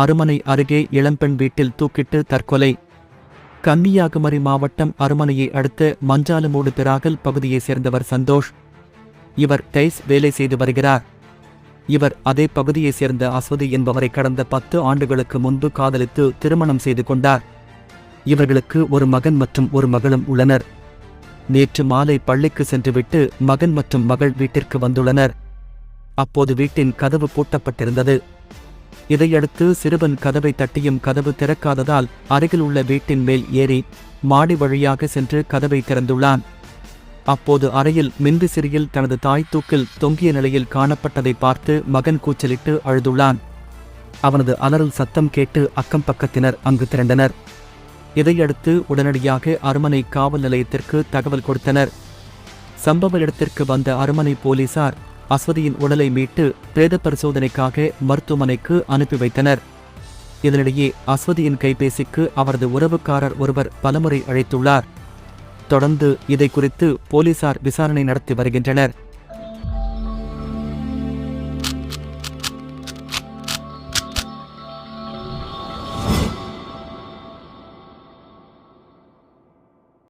அருமனை அருகே இளம்பெண் வீட்டில் தூக்கிட்டு தற்கொலை. கன்னியாகுமரி மாவட்டம் அருமனையை அடுத்த மஞ்சாலமூடு திராகல் பகுதியைச் சேர்ந்தவர் சந்தோஷ். இவர் டைஸ் வேலை செய்து வருகிறார். இவர் அதே பகுதியைச் சேர்ந்த அஸ்வதி என்பவரை கடந்த பத்து ஆண்டுகளுக்கு முன்பு காதலித்து திருமணம் செய்து கொண்டார். இவர்களுக்கு ஒரு மகன் மற்றும் ஒரு மகளும் உள்ளனர். நேற்று மாலை பள்ளிக்கு சென்றுவிட்டு மகன் மற்றும் மகள் வீட்டிற்கு வந்துள்ளனர். அப்போது வீட்டின் கதவு பூட்டப்பட்டிருந்தது. இதையடுத்து சிறுவன் கதவை தட்டியும் கதவு திறக்காததால் அருகில் உள்ள வீட்டின் மேல் ஏறி மாடி வழியாக சென்று கதவை திறந்துள்ளான். அப்போது அறையில் மின்விசிறியில் தனது தாய் தூக்கில் தொங்கிய நிலையில் காணப்பட்டதை பார்த்து மகன் கூச்சலிட்டு அழுதுள்ளான். அவனது அலறல் சத்தம் கேட்டு அக்கம் பக்கத்தினர் அங்கு திரண்டனர். இதையடுத்து உடனடியாக அருமனை காவல் நிலையத்திற்கு தகவல் கொடுத்தனர். சம்பவ இடத்திற்கு வந்த அருமனை போலீசார் அஸ்வதியின் உடலை மீட்டு பிரேத பரிசோதனைக்காக மருத்துவமனைக்கு அனுப்பி வைத்தனர். இதனிடையே அஸ்வதியின் கைபேசிக்கு அவரது உறவுக்காரர் ஒருவர் பலமுறை அழைத்துள்ளார். தொடர்ந்து இதை குறித்து போலீசார் விசாரணை நடத்தி வருகின்றனர்.